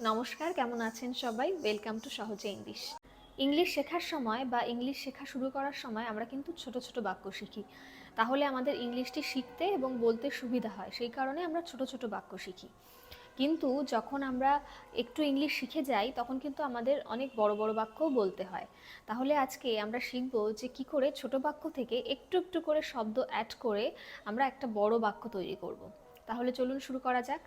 নমস্কার, কেমন আছেন সবাই? ওয়েলকাম টু সহজে ইংলিশ ইংলিশ শেখার সময় বা ইংলিশ শেখা শুরু করার সময় আমরা কিন্তু ছোট ছোট বাক্য শিখি। তাহলে আমাদের ইংলিশটি শিখতে এবং বলতে সুবিধা হয়, সেই কারণে আমরা ছোট ছোট বাক্য শিখি। কিন্তু যখন আমরা একটু ইংলিশ শিখে যাই, তখন কিন্তু আমাদের অনেক বড় বড় বাক্যও বলতে হয়। তাহলে আজকে আমরা শিখব যে কি করে ছোট বাক্য থেকে একটু একটু করে শব্দ অ্যাড করে আমরা একটা বড় বাক্য তৈরি করব। তাহলে চলুন শুরু করা যাক।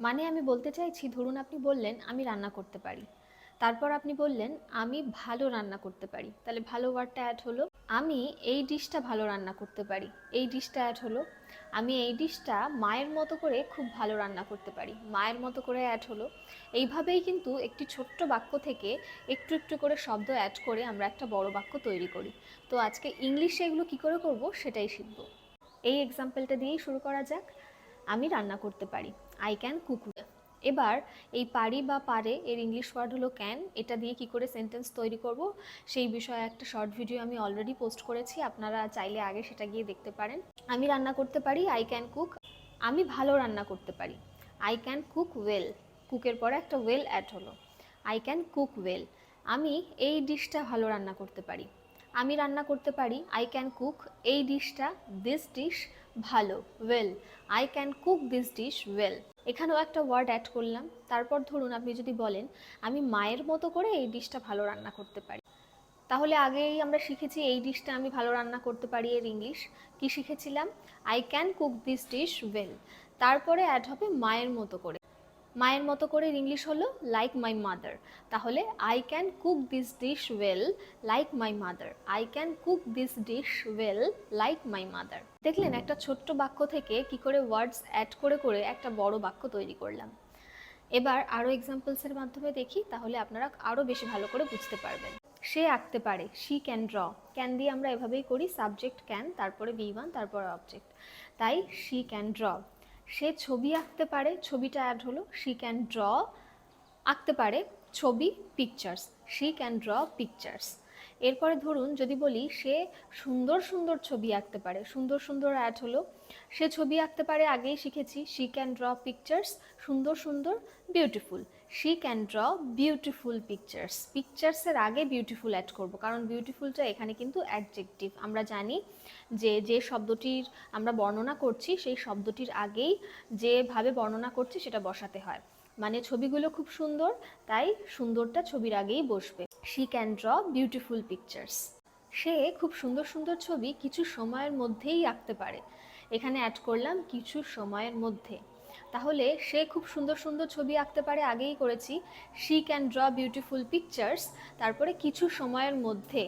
মানে আমি বলতে চাইছি, ধরুন আপনি বললেন, আমি রান্না করতে পারি। তারপর আপনি বললেন, আমি ভালো রান্না করতে পারি। তাহলে ভালো ওয়ার্ডটা অ্যাড হলো, আমি এই ডিশটা ভালো রান্না করতে পারি। এই ডিশটা অ্যাড হলো, আমি এই ডিশটা মায়ের মতো করে খুব ভালো রান্না করতে পারি। মায়ের মতো করে অ্যাড হলো, এইভাবেই কিন্তু একটি ছোট্ট বাক্য থেকে একটু একটু করে শব্দ অ্যাড করে আমরা একটা বড় বাক্য তৈরি করি। তো আজকে ইংলিশে এগুলো কী করে করব, সেটাই শিখব। এই এক্সাম্পলটা দিয়েই শুরু করা যাক। আমি রান্না করতে পারি। আই ক্যান কুক এবার এই পারি বা পারে এর ইংলিশ ওয়ার্ড হলো ক্যান এটা দিয়ে কি করে সেন্টেন্স তৈরি করব? সেই বিষয়ে একটা শর্ট ভিডিও আমি অলরেডি পোস্ট করেছি, আপনারা চাইলে আগে সেটা গিয়ে দেখতে পারেন। আমি রান্না করতে পারি আই ক্যান কুক আমি ভালো রান্না করতে পারি। আই ক্যান কুক ওয়েল কুকের পরে একটা ওয়েল অ্যাড হলো। আই ক্যান কুক ওয়েল আমি এই ডিশটা ভালো রান্না করতে পারি। আমি রান্না করতে পারি আই ক্যান কুক এই ডিশটা দিস ডিশ ভালো well I can cook this dish well এখানেও একটা ওয়ার্ড অ্যাড করলাম। তারপর ধরুন আপনি যদি বলেন, আমি মায়ের মতো করে এই ডিশটা ভালো রান্না করতে পারি। তাহলে আগেই আমরা শিখেছি এই ডিশটা আমি ভালো রান্না করতে পারি এর ইংলিশ কি শিখেছিলাম? I can cook this dish well তারপরে অ্যাড হবে মায়ের মতো করে। মায়ের মতো করে ইংলিশ হলো লাইক মাই মাদার তাহলে I can cook this dish well like my mother I can cook this dish well like my mother দেখলেন, একটা ছোট্ট বাক্য থেকে কি করে ওয়ার্ডস অ্যাড করে করে একটা বড় বাক্য তৈরি করলাম। এবার আরও এক্সাম্পলসের মাধ্যমে দেখি, তাহলে আপনারা আরও বেশি ভালো করে বুঝতে পারবেন। সে আঁকতে পারে শি ক্যান ড্র ক্যান দিয়ে আমরা এভাবেই করি সাবজেক্ট ক্যান তারপরে বি ওয়ান তারপরে অবজেক্ট তাই শি ক্যান ড্র সে ছবি আঁকতে পারে, ছবিটা অ্যাড হলো শি ক্যান ড্র আঁকতে পারে ছবি pictures she can draw pictures এরপরে ধরুন যদি বলি সে সুন্দর সুন্দর ছবি আঁকতে পারে, সুন্দর সুন্দর অ্যাড হলো। সে ছবি আঁকতে পারে, আগেই শিখেছি শি ক্যান ড্র পিকচার্স সুন্দর সুন্দর beautiful she can draw beautiful pictures পিকচার্সের আগে বিউটিফুল অ্যাড করব, কারণ বিউটিফুলটা এখানে কিন্তু অ্যাডজেক্টিভ আমরা জানি যে যে শব্দটির আমরা বর্ণনা করছি, সেই শব্দটির আগেই যেভাবে বর্ণনা করছি সেটা বসাতে হয়। মানে ছবিগুলো খুব সুন্দর, তাই সুন্দরটা ছবির আগেই বসবে। She can draw beautiful pictures সে খুব সুন্দর সুন্দর ছবি কিছু সময়ের মধ্যেই আঁকতে পারে। এখানে অ্যাড করলাম কিছু সময়ের মধ্যে। তাহলে সে খুব সুন্দর সুন্দর ছবি আঁকতে পারে, আগেই করেছি। She can draw beautiful pictures তারপরে কিছু সময়ের মধ্যে।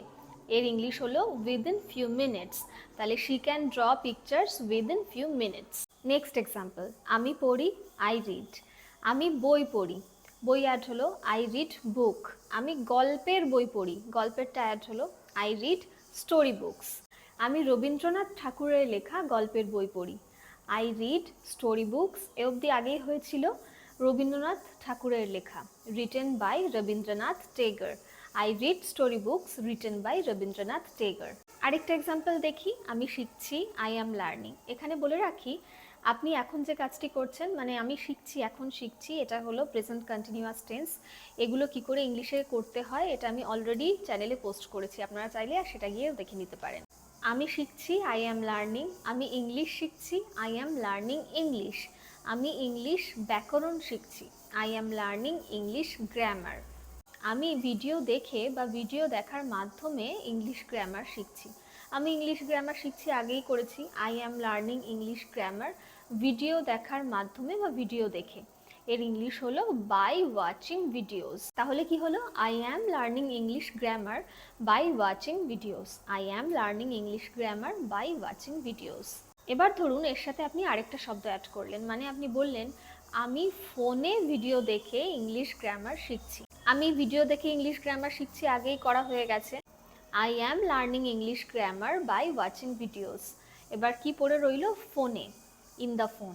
এর ইংলিশ হলো উইদিন ফিউ মিনিটস তাহলে she can draw pictures within few minutes next example আমি পড়ি আই রিড আমি বই পড়ি। বই অ্যাড হলো আই রিড বুক আমি গল্পের বই পড়ি। গল্পেরটা অ্যাড হলো আই রিড স্টোরি বুকস আমি রবীন্দ্রনাথ ঠাকুরের লেখা গল্পের বই পড়ি। আই রিড স্টোরি বুকস এ অবধি আগেই হয়েছিল রবীন্দ্রনাথ ঠাকুরের লেখা written by Rabindranath Tagore I read story books written by Rabindranath Tagore আরেকটা এক্সাম্পল দেখি, আমি শিখছি আই অ্যাম লার্নিং এখানে বলে রাখি আপনি এখন যে কাজটি করছেন মানে আমি শিখছি, এখন শিখছি, এটা হলো প্রেজেন্ট কন্টিনিউয়াস টেন্স এগুলো কি করে ইংলিশে করতে হয়, এটা আমি অলরেডি চ্যানেলে পোস্ট করেছি। আপনারা চাইলে আর সেটা গিয়ে দেখে নিতে পারেন। আমি শিখছি আই অ্যাম লার্নিং আমি ইংলিশ শিখছি আই অ্যাম লার্নিং ইংলিশ আমি ইংলিশ ব্যাকরণ শিখছি I am learning English grammar আমি ভিডিও দেখে বা ভিডিও দেখার মাধ্যমে ইংলিশ গ্রামার শিখছি। আমি ইংলিশ গ্রামার শিখছি, আগেই করেছি। I am learning English grammar video দেখার মাধ্যমে বা ভিডিও দেখে। এর ইংলিশ হলো বাই ওয়াচিং ভিডিওস তাহলে কি হলো? I am learning English grammar by watching videos I am learning English grammar by watching videos এবার ধরুন, এর সাথে আপনি আরেকটা শব্দ অ্যাড করলেন। মানে আপনি বললেন, আমি ফোনে ভিডিও দেখে ইংলিশ গ্রামার শিখছি। আমি ভিডিও দেখে ইংলিশ গ্রামার শিখছি, আগেই করা হয়ে গেছে। I am learning English grammar by watching videos এবার কি পড়ে রইল? ফোনে in the phone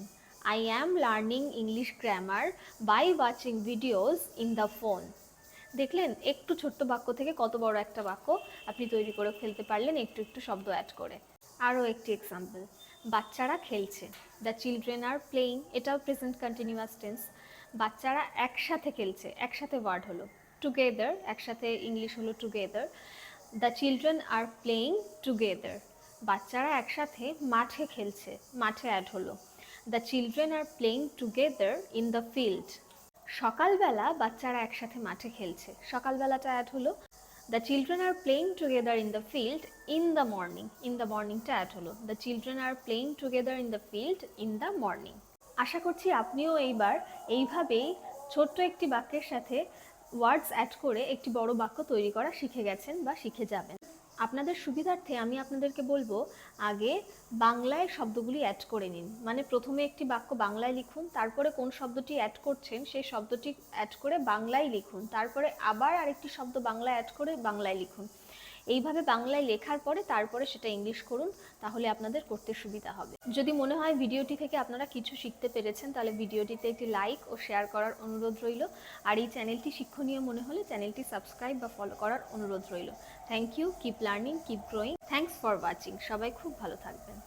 I am learning English grammar by watching videos in the phone দেখলেন, একটু ছোট্ট বাক্য থেকে কত বড় একটা বাক্য আপনি তৈরি করে ফেলতে পারলেন, একটু একটু শব্দ অ্যাড করে। আরও একটি এক্সাম্পল বাচ্চারা খেলছে। দ্য চিলড্রেন আর প্লেয়িং এটাও প্রেজেন্ট কন্টিনিউয়াস টেন্স বাচ্চারা একসাথে খেলছে, একসাথে ওয়ার্ড হলো। টুগেদার একসাথে ইংলিশ হলো together the children are playing together বাচ্চারা একসাথে মাঠে খেলছে, মাঠে অ্যাড হলো। The children are playing together in the field সকালবেলা বাচ্চারা একসাথে মাঠে খেলছে, সকালবেলাটা অ্যাড হলো। The children are playing together in the field in the morning in the মর্নিংটা add হলো। The children are playing together in the field in the morning আশা করছি আপনিও এইবার এইভাবেই ছোট্ট একটি বাক্যের সাথে ওয়ার্ডস অ্যাড করে একটি বড় বাক্য তৈরি করা শিখে গেছেন বা শিখে যাবেন। আপনাদের সুবিধার্থে আমি আপনাদেরকে বলব, আগে বাংলায় শব্দগুলি অ্যাড করে নিন। মানে প্রথমে একটি বাক্য বাংলায় লিখুন, তারপরে কোন শব্দটি অ্যাড করছেন সেই শব্দটি অ্যাড করে বাংলায় লিখুন, তারপরে আবার আরেকটি শব্দ বাংলায় অ্যাড করে বাংলায় লিখুন। এইভাবে বাংলায় লেখার পরে তারপরে সেটা ইংলিশ করুন, তাহলে আপনাদের করতে সুবিধা হবে। যদি মনে হয় ভিডিওটি থেকে আপনারা কিছু শিখতে পেরেছেন, তাহলে ভিডিওটিতে একটি লাইক ও শেয়ার করার অনুরোধ রইল। আর এই চ্যানেলটি শিক্ষণীয় মনে হলে চ্যানেলটি সাবস্ক্রাইব বা ফলো করার অনুরোধ রইল। Thank you keep learning keep growing thanks for watching সবাই খুব ভালো থাকবেন।